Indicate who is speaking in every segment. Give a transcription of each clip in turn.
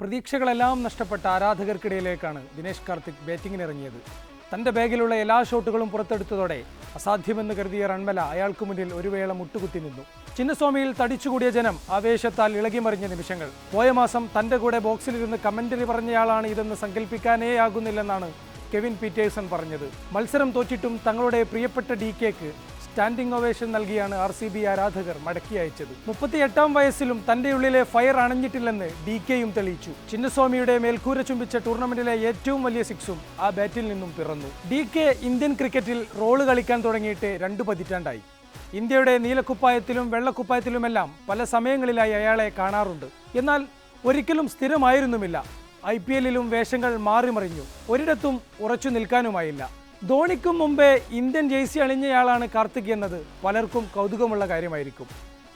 Speaker 1: പ്രതീക്ഷകളെല്ലാം നഷ്ടപ്പെട്ട ആരാധകർക്കിടയിലേക്കാണ് ദിനേശ് കാർത്തിക് ബാറ്റിങ്ങിനിറങ്ങിയത്. തന്റെ ബാഗിലുള്ള എല്ലാ ഷോട്ടുകളും പുറത്തെടുത്തതോടെ അസാധ്യമെന്ന് കരുതിയ റൺമല അയാൾക്ക് മുന്നിൽ ഒരു വേള മുട്ടുകുത്തി നിന്നു. ചിന്നസ്വാമിയിൽ തടിച്ചുകൂടിയ ജനം ആവേശത്താൽ ഇളകിമറിഞ്ഞ നിമിഷങ്ങൾ. പോയ മാസം തന്റെ കൂടെ ബോക്സിലിരുന്ന് കമന്ററി പറഞ്ഞയാളാണ് ഇതെന്ന് സങ്കല്പിക്കാനേ ആകുന്നില്ലെന്നാണ് കെവിൻ പീറ്റേഴ്സൺ പറഞ്ഞത്. മത്സരം തോറ്റിട്ടും തങ്ങളുടെ പ്രിയപ്പെട്ട ഡി കെക്ക് സ്റ്റാൻഡിംഗ് ഒവേഷൻ നൽകിയാണ് ആർ സി ബി ആരാധകർ മടക്കി അയച്ചത്. മുപ്പത്തിയെട്ടാം വയസ്സിലും തന്റെ ഉള്ളിലെ ഫയർ അണഞ്ഞിട്ടില്ലെന്ന് ഡി കെയും തെളിയിച്ചു. ചിന്നസ്വാമിയുടെ മേൽക്കൂര ചുംബിച്ച ടൂർണമെന്റിലെ ഏറ്റവും വലിയ സിക്സും ആ ബാറ്റിൽ നിന്നും പിറന്നു. ഡി കെ ഇന്ത്യൻ ക്രിക്കറ്റിൽ റോൾ കളിക്കാൻ തുടങ്ങിയിട്ട് രണ്ടു പതിറ്റാണ്ടായി. ഇന്ത്യയുടെ നീലക്കുപ്പായത്തിലും വെള്ളക്കുപ്പായത്തിലുമെല്ലാം പല സമയങ്ങളിലായി അയാളെ കാണാറുണ്ട്. എന്നാൽ ഒരിക്കലും സ്ഥിരമായിരുന്നുമില്ല. ഐ പി എല്ലിലും വേഷങ്ങൾ മാറിമറിഞ്ഞു. ഒരിടത്തും ഉറച്ചു നിൽക്കാനുമായില്ല. ധോണിക്കും മുമ്പേ ഇന്ത്യൻ ജേഴ്സി അണിഞ്ഞയാളാണ് കാർത്തിക് എന്നത് പലർക്കും കൗതുകമുള്ള കാര്യമായിരിക്കും.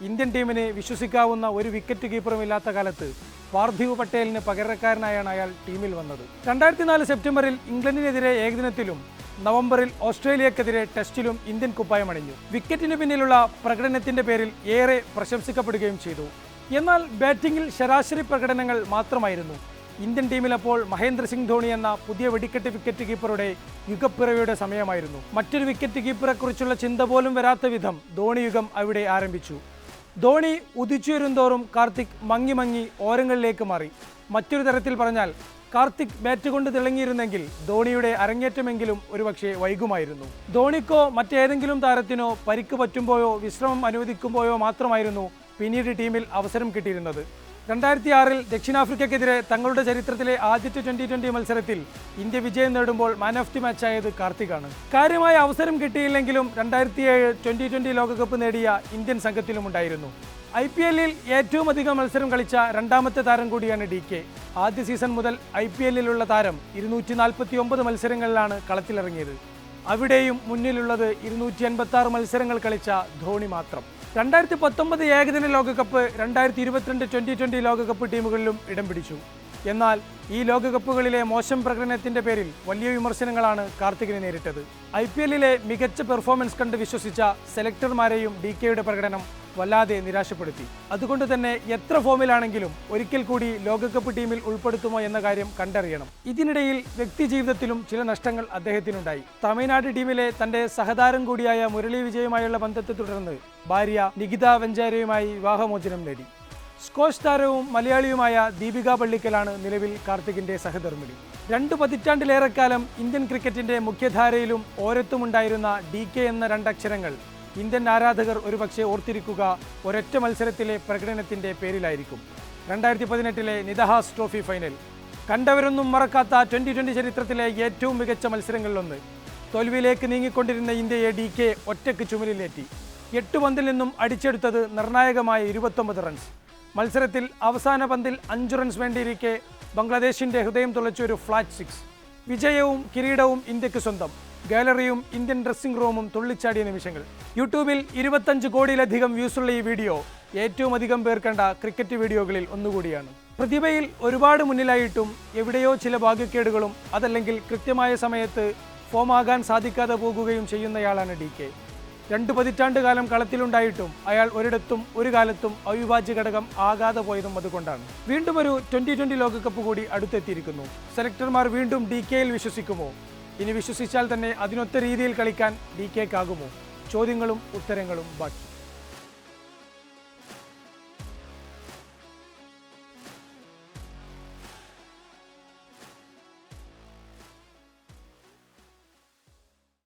Speaker 1: ഇന്ത്യൻ ടീമിനെ വിശ്വസിക്കാവുന്ന ഒരു വിക്കറ്റ് കീപ്പറും ഇല്ലാത്ത കാലത്ത് പാർത്ഥിവ് പട്ടേലിന് പകരക്കാരനായാണ് അയാൾ ടീമിൽ വന്നത്. രണ്ടായിരത്തി നാല് സെപ്റ്റംബറിൽ ഇംഗ്ലണ്ടിനെതിരെ ഏകദിനത്തിലും നവംബറിൽ ഓസ്ട്രേലിയക്കെതിരെ ടെസ്റ്റിലും ഇന്ത്യൻ കുപ്പായം അണിഞ്ഞു. വിക്കറ്റിന് പിന്നിലുള്ള പ്രകടനത്തിന്റെ പേരിൽ ഏറെ പ്രശംസിക്കപ്പെടുകയും ചെയ്തു. എന്നാൽ ബാറ്റിംഗിൽ ശരാശരി പ്രകടനങ്ങൾ മാത്രമായിരുന്നു. ഇന്ത്യൻ ടീമിലപ്പോൾ മഹേന്ദ്ര സിംഗ് ധോണി എന്ന പുതിയ വെടിക്കെട്ട് വിക്കറ്റ് കീപ്പറുടെ യുഗപ്പിറവിയുടെ സമയമായിരുന്നു. മറ്റൊരു വിക്കറ്റ് കീപ്പറെക്കുറിച്ചുള്ള ചിന്ത പോലും വരാത്ത വിധം ധോണി യുഗം അവിടെ ആരംഭിച്ചു. ധോണി ഉദിച്ചുവരുന്തോറും കാർത്തിക് മങ്ങി മങ്ങി ഓരങ്ങളിലേക്ക് മാറി. മറ്റൊരു തരത്തിൽ പറഞ്ഞാൽ കാർത്തിക് ബാറ്റ് കൊണ്ട് തിളങ്ങിയിരുന്നെങ്കിൽ ധോണിയുടെ അരങ്ങേറ്റമെങ്കിലും ഒരുപക്ഷെ വൈകുമായിരുന്നു. ധോണിക്കോ മറ്റേതെങ്കിലും താരത്തിനോ പരിക്ക് പറ്റുമ്പോഴോ വിശ്രമം അനുവദിക്കുമ്പോയോ മാത്രമായിരുന്നു പിന്നീട് ടീമിൽ അവസരം കിട്ടിയിരുന്നത്. രണ്ടായിരത്തി ആറിൽ ദക്ഷിണാഫ്രിക്കയ്ക്കെതിരെ തങ്ങളുടെ ചരിത്രത്തിലെ ആദ്യത്തെ ട്വന്റി ട്വന്റി മത്സരത്തിൽ ഇന്ത്യ വിജയം നേടുമ്പോൾ മാൻ ഓഫ് ദി മാച്ചായത് കാർത്തികാണ്. കാര്യമായ അവസരം കിട്ടിയില്ലെങ്കിലും രണ്ടായിരത്തി ഏഴ് ട്വന്റി ട്വന്റി ലോകകപ്പ് നേടിയ ഇന്ത്യൻ സംഘത്തിലും ഉണ്ടായിരുന്നു ഐ പി എല്ലിൽ ഏറ്റവും അധികം മത്സരം കളിച്ച രണ്ടാമത്തെ താരം കൂടിയാണ് ഡി കെ. ആദ്യ സീസൺ മുതൽ ഐ പി എല്ലിലുള്ള താരം ഇരുന്നൂറ്റി നാൽപ്പത്തി ഒമ്പത് മത്സരങ്ങളിലാണ് കളത്തിലിറങ്ങിയത്. അവിടെയും മുന്നിലുള്ളത് ഇരുന്നൂറ്റി എൺപത്തി ആറ് മത്സരങ്ങൾ കളിച്ച ധോണി മാത്രം. രണ്ടായിരത്തി പത്തൊമ്പത് ഏകദിന ലോകകപ്പ് രണ്ടായിരത്തി ഇരുപത്തിരണ്ട് ട്വന്റി ട്വന്റി ലോകകപ്പ് ടീമുകളിലും ഇടം പിടിച്ചു. എന്നാൽ ഈ ലോകകപ്പുകളിലെ മോശം പ്രകടനത്തിന്റെ പേരിൽ വലിയ വിമർശനങ്ങളാണ് കാർത്തികിനെ നേരിട്ടത്. ഐ മികച്ച പെർഫോമൻസ് കണ്ട് വിശ്വസിച്ച സെലക്ടർമാരെയും ഡി കെയുടെ പ്രകടനം വല്ലാതെ നിരാശപ്പെടുത്തി. അതുകൊണ്ട് തന്നെ എത്ര ഫോമിലാണെങ്കിലും ഒരിക്കൽ കൂടി ലോകകപ്പ് ടീമിൽ ഉൾപ്പെടുത്തുമോ എന്ന കാര്യം കണ്ടറിയണം. ഇതിനിടയിൽ വ്യക്തി ജീവിതത്തിലും ചില നഷ്ടങ്ങൾ അദ്ദേഹത്തിനുണ്ടായി. തമിഴ്നാട് ടീമിലെ തന്റെ സഹതാരം കൂടിയായ മുരളി വിജയുമായുള്ള ബന്ധത്തെ തുടർന്ന് ഭാര്യ നികിത വെഞ്ചാരയുമായി വിവാഹമോചനം നേടി. സ്കോച്ച് താരവും മലയാളിയുമായ ദീപിക പള്ളിക്കലാണ് നിലവിൽ കാർത്തികിന്റെ സഹധർമ്മിണി. രണ്ടു പതിറ്റാണ്ടിലേറെക്കാലം ഇന്ത്യൻ ക്രിക്കറ്റിന്റെ മുഖ്യധാരയിലും ഓരത്തുമുണ്ടായിരുന്ന ഡി കെ എന്ന രണ്ടക്ഷരങ്ങൾ ഇന്ത്യൻ ആരാധകർ ഒരുപക്ഷെ ഓർത്തിരിക്കുക ഒരൊറ്റ മത്സരത്തിലെ പ്രകടനത്തിന്റെ പേരിലായിരിക്കും. രണ്ടായിരത്തി പതിനെട്ടിലെ നിദഹാസ് ട്രോഫി ഫൈനൽ. കണ്ടവരൊന്നും മറക്കാത്ത ട്വന്റി ട്വന്റി ചരിത്രത്തിലെ ഏറ്റവും മികച്ച മത്സരങ്ങളിലൊന്ന്. തോൽവിയിലേക്ക് നീങ്ങിക്കൊണ്ടിരുന്ന ഇന്ത്യയെ ഡി കെ ഒറ്റയ്ക്ക് ചുമലിലേറ്റി. എട്ട് പന്തിൽ നിന്നും അടിച്ചെടുത്തത് നിർണായകമായ ഇരുപത്തൊമ്പത് റൺസ്. മത്സരത്തിൽ അവസാന പന്തിൽ അഞ്ച് റൺസ് വേണ്ടിയിരിക്കെ ബംഗ്ലാദേശിന്റെ ഹൃദയം തുളച്ച ഒരു ഫ്ലാറ്റ് സിക്സ്. വിജയവും കിരീടവും ഇന്ത്യയ്ക്ക് സ്വന്തം. ഗാലറിയും ഇന്ത്യൻ ഡ്രസ്സിംഗ് റൂമും തുള്ളിച്ചാടിയ നിമിഷങ്ങൾ. യൂട്യൂബിൽ ഇരുപത്തഞ്ച് കോടിയിലധികം വ്യൂസുള്ള ഈ വീഡിയോ ഏറ്റവും അധികം പേർ കണ്ട ക്രിക്കറ്റ് വീഡിയോകളിൽ ഒന്നുകൂടിയാണ്. പ്രതിഭയിൽ ഒരുപാട് മുന്നിലായിട്ടും എവിടെയോ ചില ഭാഗ്യക്കേടുകളും അതല്ലെങ്കിൽ കൃത്യമായ സമയത്ത് ഫോമാകാൻ സാധിക്കാതെ പോകുകയും ചെയ്യുന്നയാളാണ് ഡി കെ. രണ്ട് പതിറ്റാണ്ട് കാലം കളത്തിലുണ്ടായിട്ടും അയാൾ ഒരിടത്തും ഒരു കാലത്തും അവിഭാജ്യ ഘടകം ആകാതെ പോയതും അതുകൊണ്ടാണ്. വീണ്ടും ഒരു ട്വന്റി ട്വന്റി ലോകകപ്പ് കൂടി അടുത്തെത്തിയിരിക്കുന്നു. സെലക്ടർമാർ വീണ്ടും ഡി കെയിൽ വിശ്വസിക്കുമോ? ഇനി വിശ്വസിച്ചാൽ തന്നെ അതിനൊത്ത രീതിയിൽ കളിക്കാൻ ഡി കെക്കാകുമോ ചോദ്യങ്ങളും ഉത്തരങ്ങളും ബാക്കി.